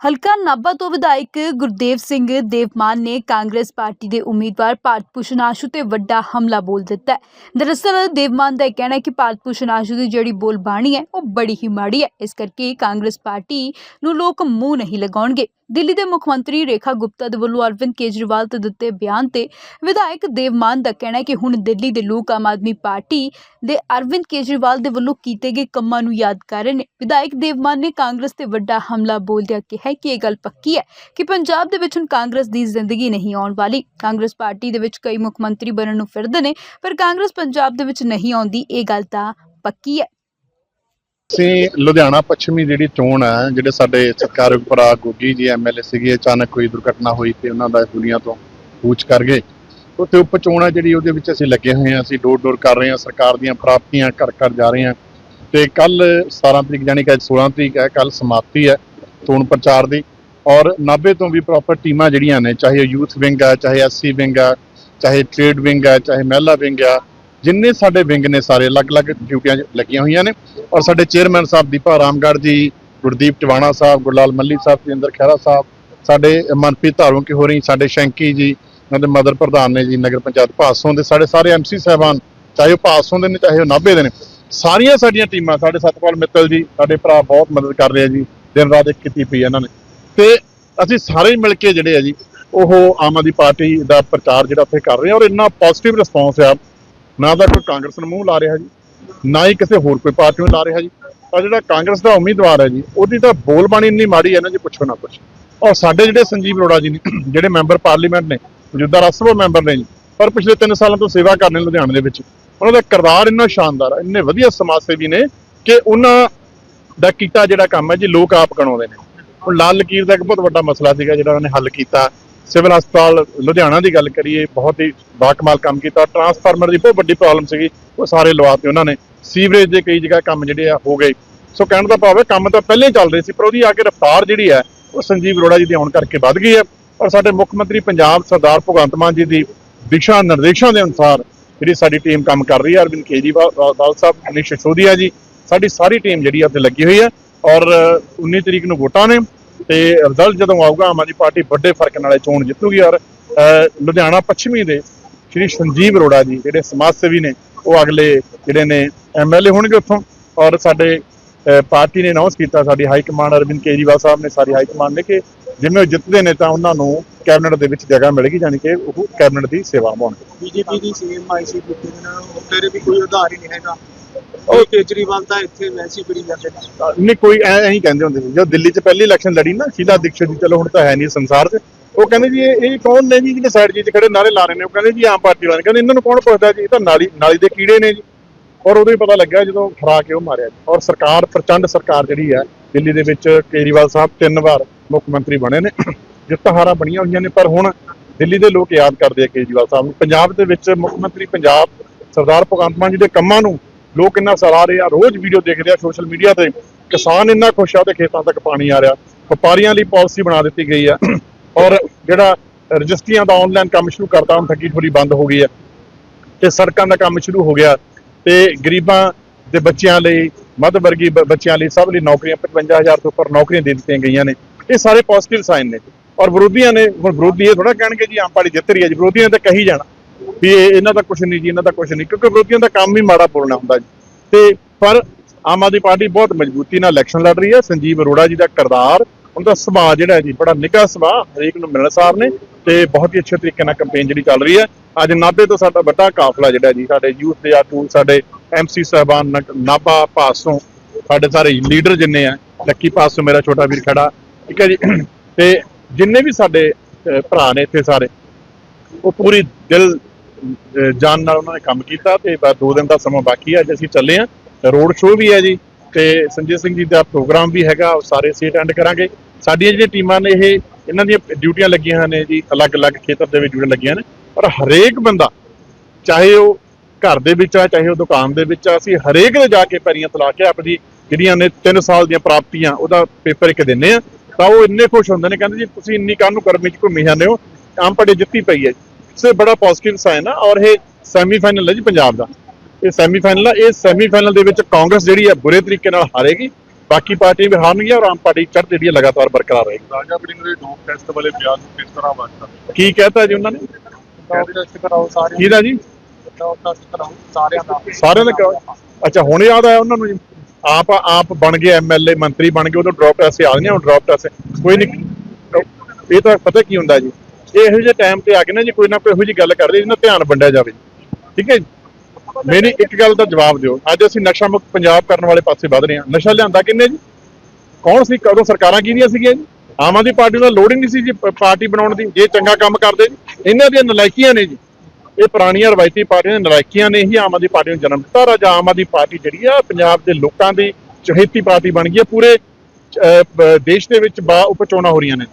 ਹਲਕਾ ਨਾਭਾ ਤੋਂ ਵਿਧਾਇਕ ਗੁਰਦੇਵ ਸਿੰਘ ਦੇਵਮਾਨ ਨੇ ਕਾਂਗਰਸ ਪਾਰਟੀ ਦੇ ਉਮੀਦਵਾਰ ਭਾਰਤ ਭੂਸ਼ਣ ਆਸ਼ੂ ਤੇ ਵੱਡਾ ਹਮਲਾ ਬੋਲ ਦਿੱਤਾ ਹੈ। ਦਰਅਸਲ, ਦੇਵਮਾਨ ਦਾ ਇਹ ਕਹਿਣਾ ਹੈ ਕਿ ਭਾਰਤ ਭੂਸ਼ਣ ਆਸ਼ੂ ਦੀ ਜਿਹੜੀ ਬੋਲਬਾਣੀ ਹੈ, ਉਹ ਬੜੀ ਹੀ ਮਾੜੀ ਹੈ। ਇਸ ਕਰਕੇ ਕਾਂਗਰਸ ਪਾਰਟੀ ਨੂੰ ਲੋਕ ਮੂੰਹ ਨਹੀਂ ਲਗਾਉਣਗੇ। ਦਿੱਲੀ ਦੇ ਮੁੱਖ ਮੰਤਰੀ ਰੇਖਾ ਗੁਪਤਾ ਦੇ ਵੱਲੋਂ ਅਰਵਿੰਦ ਕੇਜਰੀਵਾਲ ਤੇ ਦਿੱਤੇ ਬਿਆਨ ਤੇ ਵਿਧਾਇਕ ਦੇਵਮਾਨ ਦਾ ਕਹਿਣਾ ਹੈ ਕਿ ਹੁਣ ਦਿੱਲੀ ਦੇ ਲੋਕ ਆਮ ਆਦਮੀ ਪਾਰਟੀ ਦੇ ਅਰਵਿੰਦ ਕੇਜਰੀਵਾਲ ਦੇ ਵੱਲੋਂ ਕੀਤੇ ਗਏ ਕੰਮਾਂ ਨੂੰ ਯਾਦ ਕਰ ਰਹੇ ਨੇ। ਵਿਧਾਇਕ ਦੇਵਮਾਨ ਨੇ ਕਾਂਗਰਸ ਤੇ ਵੱਡਾ ਹਮਲਾ ਬੋਲਦਿਆਂ ਕਿਹਾ ਕਿ ਇਹ ਗੱਲ ਪੱਕੀ ਹੈ ਕਿ ਪੰਜਾਬ ਦੇ ਵਿੱਚ ਹੁਣ ਕਾਂਗਰਸ ਦੀ ਜ਼ਿੰਦਗੀ ਨਹੀਂ ਆਉਣ ਵਾਲੀ। ਕਾਂਗਰਸ ਪਾਰਟੀ ਦੇ ਵਿੱਚ ਕਈ ਮੁੱਖ ਮੰਤਰੀ ਬਣਨ ਨੂੰ ਫਿਰਦੇ ਨੇ, ਪਰ ਕਾਂਗਰਸ ਪੰਜਾਬ ਦੇ ਵਿੱਚ ਨਹੀਂ ਆਉਂਦੀ, ਇਹ ਗੱਲ ਤਾਂ ਪੱਕੀ ਹੈ। ਅਸੀਂ ਲੁਧਿਆਣਾ ਪੱਛਮੀ ਜਿਹੜੀ ਚੋਣ ਹੈ ਜਿਹੜੇ ਸਾਡੇ ਸਤਿਕਾਰਯੋਗ ਭਰਾ ਗੋਗੀ ਜੀ ਐਮਐਲਏ ਸੀਗੇ, ਅਚਾਨਕ ਕੋਈ ਦੁਰਘਟਨਾ ਹੋਈ ਤੇ ਉਹਨਾਂ ਦਾ ਦੁਨੀਆ ਤੋਂ ਕੂਚ ਕਰ ਗਏ। ਉੱਥੇ ਉਪ ਚੋਣ ਹੈ ਜਿਹੜੀ ਉਹਦੇ ਵਿੱਚ ਅਸੀਂ ਲੱਗੇ ਹੋਏ ਹਾਂ ਅਸੀਂ ਡੋਰ ਡੋਰ ਕਰ ਰਹੇ ਹਾਂ ਸਰਕਾਰ ਦੀਆਂ ਪ੍ਰਾਪਤੀਆਂ ਘਰ ਘਰ ਜਾ ਰਹੇ ਹਾਂ ਤੇ ਕੱਲ 17 ਤਰੀਕ ਜਾਨੀ ਕਿ ਅੱਜ 16 ਤਰੀਕ ਹੈ, ਕੱਲ ਸਮਾਪਤੀ ਹੈ ਚੋਣ ਪ੍ਰਚਾਰ ਦੀ। ਔਰ 90 ਤੋਂ ਵੀ ਪ੍ਰੋਪਰ ਟੀਮਾਂ ਜਿਹੜੀਆਂ ਨੇ, ਚਾਹੇ ਯੂਥ ਵਿੰਗ ਆ, ਚਾਹੇ ਐਸਸੀ ਵਿੰਗ ਆ, ਚਾਹੇ ਟ੍ਰੇਡ ਵਿੰਗ ਹੈ ਚਾਹੇ ਮਹਿਲਾ ਵਿੰਗ ਆ ਜਿੰਨੇ ਸਾਡੇ ਵਿੰਗ ਨੇ ਸਾਰੇ, ਅਲੱਗ-ਅਲੱਗ ਡਿਊਟੀਆਂ 'ਚ ਲੱਗੀਆਂ ਹੋਈਆਂ ਨੇ। ਔਰ ਸਾਡੇ ਚੇਅਰਮੈਨ ਸਾਹਿਬ ਦੀਪਾ ਰਾਮਗੜ੍ਹ ਜੀ, ਗੁਰਦੀਪ ਟਵਾਣਾ ਸਾਹਿਬ, ਗੁਰਲਾਲ ਮੱਲੀ ਸਾਹਿਬ ਤੇਂਦਰ ਖਹਿਰਾ ਸਾਹਿਬ, ਸਾਡੇ ਮਨਪ੍ਰੀਤ ਧਾਰੂ ਕੀ ਹੋ ਰਹੀ, ਸਾਡੇ ਸ਼ੈਂਕੀ ਜੀ, ਉਹਨਾਂ ਦੇ ਮਦਰ ਪ੍ਰਧਾਨ ਨੇ ਜੀ, ਨਗਰ ਪੰਚਾਇਤ ਭਾਸੋਂ ਦੇ, ਸਾਡੇ ਸਾਰੇ ਐਮਸੀ ਸਾਹਿਬਾਨ, ਚਾਹੇ ਉਹ ਭਾਸੋਂ ਦੇ ਨੇ, ਚਾਹੇ ਉਹ ਨਾਭੇ ਦੇ ਨੇ, ਸਾਰੀਆਂ ਸਾਡੀਆਂ ਟੀਮਾਂ, ਸਾਡੇ ਸਤਪਾਲ ਮਿੱਤਲ ਜੀ, ਸਾਡੇ ਭਰਾ ਬਹੁਤ ਮਦਦ ਕਰ ਰਹੇ ਆ ਜੀ, ਦਿਨ ਰਾਤ ਇੱਕ ਕੀਤੀ ਪਈ ਇਹਨਾਂ ਨੇ। ਤੇ ਅਸੀਂ ਸਾਰੇ ਮਿਲ ਕੇ ਜਿਹੜੇ ਆ ਜੀ, ਉਹ ਆਮ ਆਦਮੀ ਪਾਰਟੀ ਦਾ ਪ੍ਰਚਾਰ ਜਿਹੜਾ ਉੱਥੇ ਕਰ ਰਹੇ ਆ, ਔਰ ਇੰਨਾ ਪੋਜ਼ਿਟਿਵ ਰਿਸਪੌਂਸ ਆ ਨਾ ਤਾਂ ਕੋਈ ਕਾਂਗਰਸ ਨੂੰ ਮੂੰਹ ਲਾ ਰਿਹਾ ਜੀ, ਨਾ ਹੀ ਕਿਸੇ ਹੋਰ ਕੋਈ ਪਾਰਟੀ ਨੂੰ ਲਾ ਰਿਹਾ ਜੀ। ਪਰ ਜਿਹੜਾ ਕਾਂਗਰਸ ਦਾ ਉਮੀਦਵਾਰ ਹੈ ਜੀ, ਉਹਦੀ ਤਾਂ ਬੋਲਬਾਣੀ ਇੰਨੀ ਮਾੜੀ ਹੈ ਨਾ ਜੀ, ਪੁੱਛੋ ਨਾ ਕੁਛ। ਔਰ ਸਾਡੇ ਜਿਹੜੇ ਸੰਜੀਵ ਅਰੋੜਾ ਜੀ ਨੇ, ਜਿਹੜੇ ਮੈਂਬਰ ਪਾਰਲੀਮੈਂਟ ਨੇ, ਮੌਜੂਦਾ ਰਾਜ ਸਭਾ ਮੈਂਬਰ ਨੇ ਜੀ, ਪਰ ਪਿਛਲੇ 3 ਸਾਲਾਂ ਤੋਂ ਸੇਵਾ ਕਰਨੇ ਲੁਧਿਆਣੇ ਦੇ ਵਿੱਚ, ਉਹਨਾਂ ਦਾ ਕਿਰਦਾਰ ਇੰਨਾ ਸ਼ਾਨਦਾਰ ਹੈ, ਇੰਨੇ ਵਧੀਆ ਸਮਾਜ ਸੇਵੀ ਨੇ ਕਿ ਉਹਨਾਂ ਦਾ ਕੀਤਾ ਜਿਹੜਾ ਕੰਮ ਹੈ ਜੀ, ਲੋਕ ਆਪ ਗਣਾਉਂਦੇ ਨੇ। ਹੁਣ ਲਾਲ ਲਕੀਰ ਦਾ ਇੱਕ ਬਹੁਤ ਵੱਡਾ ਮਸਲਾ ਸੀਗਾ, ਜਿਹੜਾ ਉਹਨਾਂ ਨੇ ਹੱਲ ਕੀਤਾ। ਸਿਵਲ ਹਸਪਤਾਲ ਲੁਧਿਆਣਾ ਦੀ ਗੱਲ ਕਰੀਏ, ਬਹੁਤ ਹੀ ਬਾਕਮਾਲ ਕੰਮ ਕੀਤਾ। ਟਰਾਂਸਫਾਰਮਰ ਦੀ ਬਹੁਤ ਵੱਡੀ ਪ੍ਰੋਬਲਮ ਸੀਗੀ, ਉਹ ਸਾਰੇ ਲਵਾਤੇ ਉਹਨਾਂ ਨੇ। ਸੀਵਰੇਜ ਦੇ ਕਈ ਜਗ੍ਹਾ ਕੰਮ ਜਿਹੜੇ ਆ, ਹੋ ਗਏ। ਸੋ ਕਹਿਣ ਦਾ ਭਾਵ ਹੈ, ਕੰਮ ਤਾਂ ਪਹਿਲਾਂ ਹੀ ਚੱਲ ਰਹੇ ਸੀ, ਪਰ ਉਹਦੀ ਆ ਕੇ ਰਫ਼ਤਾਰ ਜਿਹੜੀ ਹੈ, ਉਹ ਸੰਜੀਵ ਅਰੋੜਾ ਜੀ ਦੇ ਆਉਣ ਕਰਕੇ ਵੱਧ ਗਈ ਹੈ। ਔਰ ਸਾਡੇ ਮੁੱਖ ਮੰਤਰੀ ਪੰਜਾਬ ਸਰਦਾਰ ਭਗਵੰਤ ਮਾਨ ਜੀ ਦੀ ਦਿਸ਼ਾ ਨਿਰਦੇਸ਼ਾਂ ਦੇ ਅਨੁਸਾਰ ਜਿਹੜੀ ਸਾਡੀ ਟੀਮ ਕੰਮ ਕਰ ਰਹੀ ਹੈ, ਅਰਵਿੰਦ ਕੇਜਰੀਵਾਲ ਵਾਲ ਸਾਹਿਬ, ਮਨੀਸ਼ ਸਿਸੋਦੀਆ ਜੀ, ਸਾਡੀ ਸਾਰੀ ਟੀਮ ਜਿਹੜੀ ਆ ਉੱਥੇ ਲੱਗੀ ਹੋਈ ਹੈ। ਔਰ 19 ਤਰੀਕ ਨੂੰ ਵੋਟਾਂ ਨੇ। ਤੇ ਰਿਜ਼ਲਟ ਜਦੋਂ ਆਊਗਾ, ਆਮ ਆਦਮੀ ਪਾਰਟੀ ਵੱਡੇ ਫ਼ਰਕ ਨਾਲ ਚੋਣ ਜਿੱਤੂਗੀ ਔਰ ਲੁਧਿਆਣਾ ਪੱਛਮੀ ਦੇ ਸ਼੍ਰੀ ਸੰਜੀਵ ਅਰੋੜਾ ਜੀ, ਜਿਹੜੇ ਸਮਾਜ ਸੇਵੀ ਨੇ, ਉਹ ਅਗਲੇ ਜਿਹੜੇ ਨੇ ਐਮਐਲਏ ਹੋਣਗੇ ਉੱਥੋਂ ਔਰ ਸਾਡੇ ਪਾਰਟੀ ਨੇ ਅਨਾਉਂਸ ਕੀਤਾ, ਸਾਡੀ ਹਾਈ ਕਮਾਂਡ ਅਰਵਿੰਦ ਕੇਜਰੀਵਾਲ ਸਾਹਿਬ ਨੇ ਸਾਰੀ ਹਾਈ ਕਮਾਂਡ ਨੇ ਕਿ ਜਿਵੇਂ ਉਹ ਜਿੱਤਦੇ ਨੇ ਤਾਂ ਉਹਨਾਂ ਨੂੰ ਕੈਬਨਿਟ ਦੇ ਵਿੱਚ ਜਗ੍ਹਾ ਮਿਲੇਗੀ ਯਾਨੀ ਕਿ ਉਹ ਕੈਬਨਿਟ ਦੀ ਸੇਵਾ ਪਾਉਣਗੇ ਬੀਜੇਪੀ ਦੀ ਸੀਐਮ ਆਈ ਸੀ ਪਿੱਛੇ ਦਿਨ ਉੱਤੇ ਵੀ ਕੋਈ ਉਧਾਰ ਹੀ ਨਹੀਂ ਹੈਗਾ। ਉਹ ਕੇਜਰੀਵਾਲ ਤਾਂ ਇੱਥੇ ਵੈਸੀ ਬੜੀ ਜਾਂਦੇ ਨਹੀਂ, ਕੋਈ ਐ ਐਂ ਹੀ ਕਹਿੰਦੇ ਹੁੰਦੇ ਸੀ। ਜਦੋਂ ਦਿੱਲੀ 'ਚ ਪਹਿਲੀ ਇਲੈਕਸ਼ਨ ਲੜੀ ਨਾ ਸ਼ੀਲਾ ਦੀਕਸ਼ਿਤ ਜੀ ਚਲੋ ਹੁਣ ਤਾਂ ਹੈ ਨਹੀਂ ਸੰਸਾਰ 'ਚ। ਉਹ ਕਹਿੰਦੇ ਜੀ, ਇਹ ਇਹ ਕੌਣ ਨੇ ਜੀ ਜਿਹੜੇ ਸਾਈਡ ਜੀ 'ਚ ਖੜੇ ਨਾਰੇ ਲਾ ਰਹੇ ਨੇ? ਉਹ ਕਹਿੰਦੇ ਜੀ, ਆਮ ਪਾਰਟੀ ਵਾਲੇ। ਕਹਿੰਦੇ ਇਹਨਾਂ ਨੂੰ ਕੌਣ ਪੁੱਛਦਾ ਜੀ? ਇਹ ਤਾਂ ਨਾਲੀ ਨਾਲੀ ਦੇ ਕੀੜੇ ਨੇ ਜੀ। ਔਰ ਉਦੋਂ ਹੀ ਪਤਾ ਲੱਗਿਆ ਜਦੋਂ ਹਰਾ ਕੇ ਉਹ ਮਾਰਿਆ ਜੀ। ਔਰ ਸਰਕਾਰ, ਪ੍ਰਚੰਡ ਸਰਕਾਰ ਜਿਹੜੀ ਹੈ, ਦਿੱਲੀ ਦੇ ਵਿੱਚ ਕੇਜਰੀਵਾਲ ਸਾਹਿਬ ਤਿੰਨ ਵਾਰ ਮੁੱਖ ਮੰਤਰੀ ਬਣੇ ਨੇ। ਜਿੱਤ ਹਾਰਾਂ ਬਣੀਆਂ ਹੋਈਆਂ ਨੇ, ਪਰ ਹੁਣ ਦਿੱਲੀ ਦੇ ਲੋਕ ਯਾਦ ਕਰਦੇ ਆ ਕੇਜਰੀਵਾਲ ਸਾਹਿਬ ਨੂੰ। ਪੰਜਾਬ ਦੇ ਵਿੱਚ ਮੁੱਖ ਮੰਤਰੀ ਪੰਜਾਬ ਸਰਦਾਰ ਭਗਵੰਤ ਮਾਨ ਜੀ ਦੇ ਕੰਮਾਂ ਨੂੰ ਲੋਕ ਇੰਨਾ ਸਰਾਹ ਰਹੇ ਆ, ਰੋਜ਼ ਵੀਡੀਓ ਦੇਖ ਰਿਹਾ ਸੋਸ਼ਲ ਮੀਡੀਆ ਤੇ। ਕਿਸਾਨ ਇੰਨਾ ਖੁਸ਼ ਆ ਤੇ ਖੇਤਾਂ ਤੱਕ ਪਾਣੀ ਆ ਰਿਹਾ। ਵਪਾਰੀਆਂ ਲਈ ਪਾਲਿਸੀ ਬਣਾ ਦਿੱਤੀ ਗਈ ਆ। ਔਰ ਜਿਹੜਾ ਰਜਿਸਟਰੀਆਂ ਦਾ ਆਨਲਾਈਨ ਕੰਮ ਸ਼ੁਰੂ ਕਰਤਾ, ਹੁਣ ਠੱਗੀ ਠੋਰੀ ਬੰਦ ਹੋ ਗਈ ਆ। ਤੇ ਸੜਕਾਂ ਦਾ ਕੰਮ ਸ਼ੁਰੂ ਹੋ ਗਿਆ। ਤੇ ਗਰੀਬਾਂ ਦੇ ਬੱਚਿਆਂ ਲਈ ਮੱਧ ਵਰਗੀ ਬੱਚਿਆਂ ਲਈ ਸਭ ਲਈ ਨੌਕਰੀਆਂ 55000 ਤੋਂ ਉੱਪਰ ਨੌਕਰੀਆਂ ਦੇ ਦਿੱਤੀਆਂ ਗਈਆਂ ਨੇ। ਇਹ ਸਾਰੇ ਪੋਜ਼ਿਟਿਵ ਸਾਈਨ ਨੇ। ਔਰ ਵਿਰੋਧੀਆਂ ਨੇ ਹੁਣ ਵਿਰੋਧੀ ਇਹ ਥੋੜਾ ਕਹਿਣਗੇ ਜੀ, ਆਮ ਪਾਰਟੀ ਜਿੱਤ ਰਹੀ ਹੈ ਜੀ। ਵਿਰੋਧੀਆਂ ਨੇ ਤਾਂ ਕਹੀ ਜਾਣਾ। ਵੀ ਇਹ ਇਹਨਾਂ ਦਾ ਕੁਝ ਨਹੀਂ ਜੀ, ਇਹਨਾਂ ਦਾ ਕੁਝ ਨਹੀਂ, ਕਿਉਂਕਿ ਵਿਰੋਧੀਆਂ ਦਾ ਕੰਮ ਹੀ ਮਾੜਾ ਬੋਲਣਾ ਹੁੰਦਾ ਜੀ। ਤੇ ਪਰ ਆਮ ਆਦਮੀ ਪਾਰਟੀ ਬਹੁਤ ਮਜ਼ਬੂਤੀ ਨਾਲ ਇਲੈਕਸ਼ਨ ਲੜ ਰਹੀ ਹੈ। ਸੰਜੀਵ ਅਰੋੜਾ ਜੀ ਦਾ ਕਿਰਦਾਰ ਉਹਦਾ ਸੁਭਾਅ ਜਿਹੜਾ ਹੈ ਜੀ, ਬੜਾ ਨਿੱਘਾ ਸੁਭਾਅ, ਹਰੇਕ ਨੂੰ ਮਿਲਣਸਾਰ ਨੇ ਤੇ ਬਹੁਤ ਹੀ ਅੱਛੇ ਤਰੀਕੇ ਨਾਲ ਕੈਂਪੇਨ ਜਿਹੜੀ ਚੱਲ ਰਹੀ ਹੈ। ਅੱਜ ਨਾਭੇ ਤੋਂ ਸਾਡਾ ਵੱਡਾ ਕਾਫਲਾ ਜਿਹੜਾ ਜੀ, ਸਾਡੇ ਯੂਥ ਦੇ ਆਗੂ, ਸਾਡੇ ਐਮਸੀ ਸਾਹਿਬਾਨ ਨਕ- ਨਾਭਾ ਪਾਸੋਂ ਸਾਡੇ ਸਾਰੇ ਲੀਡਰ ਜਿੰਨੇ ਆ, ਲੱਕੀ ਪਾਸੋਂ ਮੇਰਾ ਛੋਟਾ ਵੀਰ ਖੜਾ, ਠੀਕ ਹੈ ਜੀ। ਤੇ ਜਿੰਨੇ ਵੀ ਸਾਡੇ ਭਰਾ ਨੇ ਇੱਥੇ ਸਾਰੇ, ਉਹ ਪੂਰੀ ਦਿਲ ਜਾਨ ਨਾਲ ਉਹਨਾਂ ਨੇ ਕੰਮ ਕੀਤਾ ਤੇ ਬਸ ਦੋ ਦਿਨ ਦਾ ਸਮਾਂ ਬਾਕੀ ਹੈ। ਅੱਜ ਅਸੀਂ ਚੱਲੇ ਆ ਰੋਡ ਸ਼ੋਅ ਵੀ ਹੈ ਜੀ ਤੇ ਸੰਜੇ ਸਿੰਘ ਜੀ ਦਾ ਪ੍ਰੋਗਰਾਮ ਵੀ ਹੈਗਾ, ਉਹ ਸਾਰੇ ਅਸੀਂ ਅਟੈਂਡ ਕਰਾਂਗੇ। ਸਾਡੀਆਂ ਜਿਹੜੀਆਂ ਟੀਮਾਂ ਨੇ, ਇਹ ਇਹਨਾਂ ਦੀਆਂ ਡਿਊਟੀਆਂ ਲੱਗੀਆਂ ਨੇ ਜੀ, ਅਲੱਗ-ਅਲੱਗ ਖੇਤਰ ਦੇ ਵਿੱਚ ਡਿਊਟੀਆਂ ਲੱਗੀਆਂ ਨੇ। ਪਰ ਹਰੇਕ ਬੰਦਾ, ਚਾਹੇ ਉਹ ਘਰ ਦੇ ਵਿੱਚ ਆ, ਚਾਹੇ ਉਹ ਦੁਕਾਨ ਦੇ ਵਿੱਚ ਆ, ਅਸੀਂ ਹਰੇਕ ਦੇ ਜਾ ਕੇ ਪੈਰੀਆਂ ਤਲਾ ਕੇ ਆਪਣੀ ਜਿਹੜੀਆਂ ਨੇ 3 ਸਾਲ ਦੀਆਂ ਪ੍ਰਾਪਤੀਆਂ, ਉਹਦਾ ਪੇਪਰ ਇੱਕ ਦਿੰਨੇ ਆ। ਤਾਂ ਉਹ ਇੰਨੇ ਖੁਸ਼ ਹੁੰਦੇ ਨੇ, ਕਹਿੰਦੇ ਜੀ, ਤੁਸੀਂ ਇੰਨੀ ਕਾਹਨੂੰ ਗਰਮੀ 'ਚ ਘੁੰਮੀ ਜਾਂਦੇ ਹੋ? ਆਮ ਪਾਰਟੀ ਜਿੱਤੀ ਪਈ ਹੈ। ਸੋ ਬੜਾ ਪੋਜ਼ਿਟਿਵ ਸਾਈਨ ਆ ਔਰ ਇਹ ਸੈਮੀਫਾਈਨਲ ਹੈ ਜੀ ਪੰਜਾਬ ਦਾ ਇਹ ਸੈਮੀਫਾਈਨਲ ਆ ਇਹ ਸੈਮੀਫਾਈਨਲ ਦੇ ਵਿੱਚ ਕਾਂਗਰਸ ਜਿਹੜੀ ਹੈ ਬੁਰੇ ਤਰੀਕੇ ਨਾਲ ਹਾਰੇਗੀ ਬਾਕੀ ਪਾਰਟੀਆਂ ਵੀ ਹਾਰਨਗੀਆਂ ਔਰ ਆਮ ਪਾਰਟੀ ਚੜ੍ਹਦੀ ਜਿਹੜੀ ਹੈ ਲਗਾਤਾਰ ਬਰਕਰਾਰ ਰਹੇਗੀ ਰਾਜਾ ਵੜਿੰਗ ਦੇ ਡੋਪ ਟੈਸਟ ਵਾਲੇ ਬਿਆਨ ਨੂੰ ਕਿਸ ਤਰ੍ਹਾਂ ਵਾਚਦਾ ਕੀ ਕਹਤਾ ਜੀ ਉਹਨਾਂ ਨੇ ਡੋਪ ਟੈਸਟ ਕਰਾਓ ਸਾਰੇ ਕਿਹਦਾ ਜੀ ਡੋਪ ਟੈਸਟ ਕਰਾਓ ਸਾਰਿਆਂ ਦਾ ਸਾਰਿਆਂ ਦਾ ਕਰਾਓ। ਅੱਛਾ ਹੁਣ ਯਾਦ ਆਇਆ ਉਹਨਾਂ ਨੂੰ ਜੀ ਆਪ ਆਪ ਬਣ ਗਏ ਐਮਐਲਏ ਮੰਤਰੀ ਬਣ ਗਏ ਉਦੋਂ ਡ੍ਰੌਪ ਟੈਸਟ ਆ ਗਈਆਂ ਹੁਣ ਡ੍ਰੌਪ ਟੈਸਟ ਕੋਈ ਨਹੀਂ ਇਹ ਤਾਂ ਪਤਾ ਕੀ ਹੁੰਦਾ ਜੀ ਇਹੋ ਜਿਹੇ ਟਾਈਮ ਤੇ ਆ ਕੇ ਨਾ ਜੀ ਕੋਈ ਨਾ ਕੋਈ ਇਹੋ ਜਿਹੀ ਗੱਲ ਕਰਦੇ ਜਿਹਨਾਂ ਧਿਆਨ ਵੰਡਿਆ ਜਾਵੇ। ਠੀਕ ਹੈ ਜੀ? ਮੇਰੀ ਇੱਕ ਗੱਲ ਦਾ ਜਵਾਬ ਦਿਓ। ਅੱਜ ਅਸੀਂ ਨਸ਼ਾ ਮੁਕਤ ਪੰਜਾਬ ਕਰਨ ਵਾਲੇ ਪਾਸੇ ਵਧ ਰਹੇ ਹਾਂ। ਨਸ਼ਾ ਲਿਆਂਦਾ ਕਿੰਨੇ ਜੀ? ਕੌਣ ਸੀ? ਕਦੋਂ ਸਰਕਾਰਾਂ ਕਿਹਦੀਆਂ ਸੀਗੀਆਂ ਜੀ? ਆਮ ਆਦਮੀ ਪਾਰਟੀ ਦਾ ਲੋੜ ਹੀ ਨਹੀਂ ਸੀ ਜੀ ਪਾਰਟੀ ਬਣਾਉਣ ਦੀ। ਜੇ ਚੰਗਾ ਕੰਮ ਕਰਦੇ ਜੀ, ਇਹਨਾਂ ਦੀਆਂ ਨਲਾਇਕੀਆਂ ਨੇ ਜੀ। ਇਹ ਪੁਰਾਣੀਆਂ ਰਵਾਇਤੀ ਪਾਰਟੀਆਂ ਦੀਆਂ ਨਲਾਇਕੀਆਂ ਨੇ ਹੀ ਆਮ ਆਦਮੀ ਪਾਰਟੀ ਨੂੰ ਜਨਮ ਦਿੱਤਾ। ਰਾਜ ਆਮ ਆਦਮੀ ਪਾਰਟੀ ਜਿਹੜੀ ਆ, ਪੰਜਾਬ ਦੇ ਲੋਕਾਂ ਦੀ ਚਹੇਤੀ ਪਾਰਟੀ ਬਣ ਗਈ ਹੈ। ਪੂਰੇ ਦੇਸ਼ ਦੇ ਵਿੱਚ ਬਾ ਉਪਚੋਣਾਂ ਹੋ ਰਹੀਆਂ ਨੇ।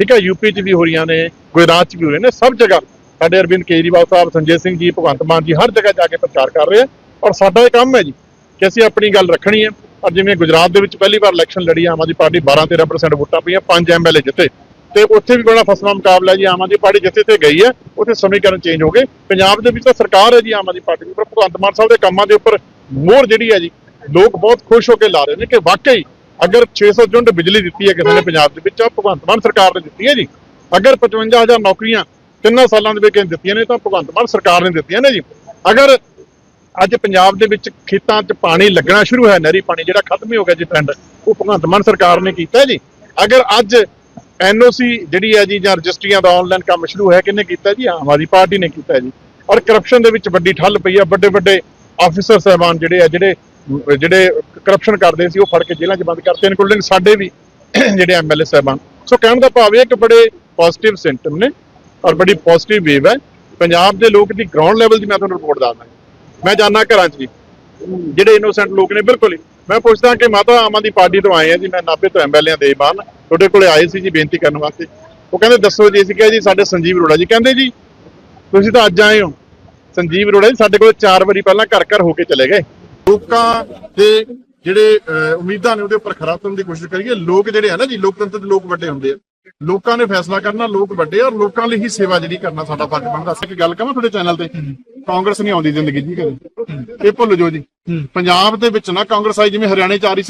ਠੀਕ ਹੈ, ਯੂਪੀ 'ਚ ਵੀ ਹੋ ਰਹੀਆਂ ਨੇ, ਗੁਜਰਾਤ 'ਚ ਵੀ ਹੋ ਰਹੀਆਂ ਨੇ, ਸਭ ਜਗ੍ਹਾ। ਸਾਡੇ ਅਰਵਿੰਦ ਕੇਜਰੀਵਾਲ ਸਾਹਿਬ, ਸੰਜੇ ਸਿੰਘ ਜੀ, ਭਗਵੰਤ ਮਾਨ ਜੀ, ਹਰ ਜਗ੍ਹਾ ਜਾ ਕੇ ਪ੍ਰਚਾਰ ਕਰ ਰਹੇ ਆ। ਔਰ ਸਾਡਾ ਇਹ ਕੰਮ ਹੈ ਜੀ ਕਿ ਅਸੀਂ ਆਪਣੀ ਗੱਲ ਰੱਖਣੀ ਹੈ। ਔਰ ਜਿਵੇਂ ਗੁਜਰਾਤ ਦੇ ਵਿੱਚ ਪਹਿਲੀ ਵਾਰ ਇਲੈਕਸ਼ਨ ਲੜੀ, ਆਮ ਆਦਮੀ ਪਾਰਟੀ 12 13% ਵੋਟਾਂ ਪਈਆਂ, ਪੰਜ ਐਮਐਲਏ ਜਿੱਤੇ। ਤੇ ਉੱਥੇ ਵੀ ਬੜਾ ਫਸਲਾ ਮੁਕਾਬਲਾ ਜੀ, ਆਮ ਆਦਮੀ ਪਾਰਟੀ ਜਿੱਥੇ ਤੇ ਗਈ ਹੈ, ਉੱਥੇ ਸਮੀਕਰਨ ਚੇਂਜ ਹੋ ਗਏ। ਪੰਜਾਬ ਦੇ ਵਿੱਚ ਤਾਂ ਸਰਕਾਰ ਹੈ ਜੀ, ਆਮ ਆਦਮੀ ਪਾਰਟੀ ਦੀ, ਪਰ ਭਗਵੰਤ ਮਾਨ ਸਾਹਿਬ ਦੇ ਕੰਮਾਂ ਦੇ ਉੱਪਰ ਮੋਹਰ ਜਿਹੜੀ ਹੈ ਜੀ, ਲੋਕ ਬਹੁਤ ਖੁਸ਼ ਹੋ ਕੇ ਲਾ ਰਹੇ ਨੇ ਕਿ ਵਾਕਈ ਅਗਰ 600 ਯੂਨਿਟ ਬਿਜਲੀ ਦਿੱਤੀ ਹੈ ਕਿਸੇ ਨੇ ਪੰਜਾਬ ਦੇ ਵਿੱਚ ਆ ਭਗਵੰਤ ਮਾਨ ਸਰਕਾਰ ਨੇ ਦਿੱਤੀ ਹੈ ਜੀ। ਅਗਰ 55000 ਨੌਕਰੀਆਂ ਤਿੰਨਾਂ ਸਾਲਾਂ ਦੇ ਵਿੱਚ ਦਿੱਤੀਆਂ ਨੇ, ਤਾਂ ਭਗਵੰਤ ਮਾਨ ਸਰਕਾਰ ਨੇ ਦਿੱਤੀਆਂ ਨੇ ਜੀ। ਅਗਰ ਅੱਜ ਪੰਜਾਬ ਦੇ ਵਿੱਚ ਖੇਤਾਂ 'ਚ ਪਾਣੀ ਲੱਗਣਾ ਸ਼ੁਰੂ ਹੋਇਆ, ਨਹਿਰੀ ਪਾਣੀ ਜਿਹੜਾ ਖਤਮ ਹੀ ਹੋ ਗਿਆ ਜੀ ਟ੍ਰੈਂਡ ਉਹ ਭਗਵੰਤ ਮਾਨ ਸਰਕਾਰ ਨੇ ਕੀਤਾ ਜੀ। ਅਗਰ ਅੱਜ ਐਨਓਸੀ ਜਿਹੜੀ ਹੈ ਜੀ ਜਾਂ ਰਜਿਸਟਰੀਆਂ ਦਾ ਆਨਲਾਈਨ ਕੰਮ ਸ਼ੁਰੂ ਹੋਇਆ, ਕਿਹਨੇ ਕੀਤਾ ਜੀ? ਆਮ ਆਦਮੀ ਪਾਰਟੀ ਨੇ ਕੀਤਾ ਜੀ। ਔਰ ਕਰਪਸ਼ਨ ਦੇ ਵਿੱਚ ਵੱਡੀ ਠੱਲ ਪਈ ਆ ਵੱਡੇ ਵੱਡੇ ਆਫੀਸਰ ਸਹਿਬਾਨ ਜਿਹੜੇ ਆ, ਜਿਹੜੇ ਜਿਹੜੇ ਕਰਪਸ਼ਨ ਕਰਦੇ ਸੀ, ਉਹ ਫੜ ਕੇ ਜੇਲ੍ਹਾਂ 'ਚ ਬੰਦ ਕਰਤੇ ਇਨਕਲੂਡਿੰਗ ਸਾਡੇ ਵੀ, ਜਿਹੜੇ ਐਮਐਲਏ ਸਾਹਿਬਾਨ। ਸੋ ਕਹਿਣ ਦਾ ਭਾਵ ਇਹ ਕਿ ਬੜੇ ਪੋਜ਼ਿਟਿਵ ਸਿੰਪਟਮ ਨੇ ਔਰ ਬੜੀ ਪੋਜ਼ਿਟਿਵ ਵੇਵ ਹੈ। ਪੰਜਾਬ ਦੇ ਲੋਕ ਦੀ ਗਰਾਊਂਡ ਲੈਵਲ ਦੀ ਮੈਂ ਤੁਹਾਨੂੰ ਰਿਪੋਰਟ ਦੱਸਦਾ ਮੈਂ ਜਾਣਾ ਘਰਾਂ 'ਚ ਜੀ। ਜਿਹੜੇ ਇਨੋਸੈਂਟ ਲੋਕ ਨੇ, ਬਿਲਕੁਲ ਹੀ। ਮੈਂ ਪੁੱਛਦਾ ਕਿ ਮਾਤਾ ਆਮ ਆਦਮੀ ਪਾਰਟੀ ਤੋਂ ਆਏ ਆ ਜੀ, ਮੈਂ ਨਾਭੇ ਤੋਂ ਐਮਐਲਏ ਆ ਦੇਵਾਨ ਤੁਹਾਡੇ ਕੋਲੇ ਆਏ ਸੀ ਜੀ, ਬੇਨਤੀ ਕਰਨ ਵਾਸਤੇ। ਉਹ ਕਹਿੰਦੇ, ਦੱਸੋ ਜੀ, ਅਸੀਂ ਕਿਹਾ ਜੀ, ਸਾਡੇ ਸੰਜੀਵ ਅਰੋੜਾ ਜੀ। ਕਹਿੰਦੇ ਜੀ, ਤੁਸੀਂ ਤਾਂ ਅੱਜ ਆਏ ਹੋ। ਸੰਜੀਵ ਅਰੋੜਾ ਜੀ, ਸਾਡੇ ਕੋਲ ਚਾਰ ਵਾਰੀ ਪਹਿਲਾਂ ਘਰ ਘਰ ਹੋ ਕੇ ਚਲੇ ਗਏ। ਲੋਕਾਂ ਦੇ ਜਿਹੜੇ ਉਮੀਦਾਂ ਨੇ ਉਹਦੇ ਉੱਪਰ ਖਰਾ ਉਤਰਨ ਦੀ ਕੋਸ਼ਿਸ਼ ਕਰੀਏ। ਲੋਕ ਜਿਹੜੇ ਆ ਨਾ ਜੀ ਲੋਕਤੰਤਰ ਦੇ ਲੋਕ ਵੱਡੇ ਹੁੰਦੇ ਆ। ਲੋਕਾਂ ਨੇ ਫੈਸਲਾ ਕਰਨਾ ਲੋਕ ਵੱਡੇ ਆ ਔਰ ਲੋਕਾਂ ਲਈ ਹੀ ਸੇਵਾ ਜਿਹੜੀ ਕਰਨਾ ਸਾਡਾ ਫਰਜ਼ ਬਣਦਾ। ਸੀ ਇੱਕ ਗੱਲ ਕਹਾਂ ਤੁਹਾਡੇ ਚੈਨਲ ਤੇ? ਕਾਂਗਰਸ ਨਹੀਂ ਆਉਂਦੀ ਜ਼ਿੰਦਗੀ ਜੀ ਕਦੇ। ਇਹ ਭੁੱਲ ਜਾਓ ਜੀ। ਪੰਜਾਬ ਦੇ ਵਿੱਚ ਨਾ ਕਾਂਗਰਸ ਆਈ ਜਿਵੇਂ ਹਰਿਆਣੇ ਚ ਆ ਰਹੀ ਸੀ